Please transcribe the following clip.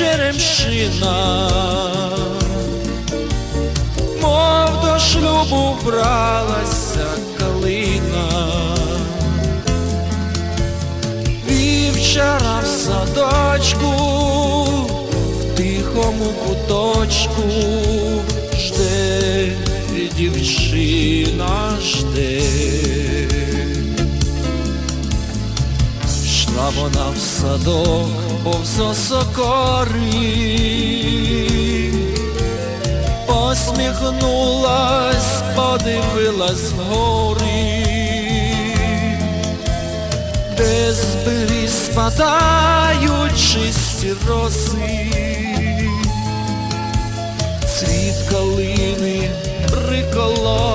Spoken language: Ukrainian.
черемшина, мов до шлюбу вбралася калина, вівчара в садочку, в тихому куточку жде дівчина Йшла вона в садок, повз посміхнулась, подивилась вгори, де з беріз спадають чисті роси, цвіт калини приколола